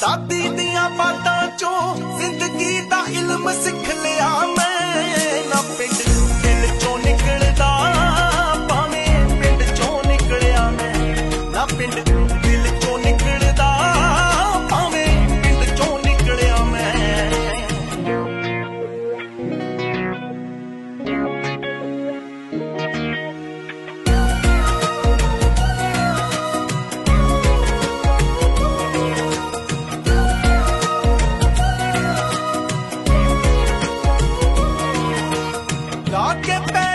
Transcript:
ਦਾਦੀ ਦੀਆਂ ਬਾਤਾਂ I'll get back.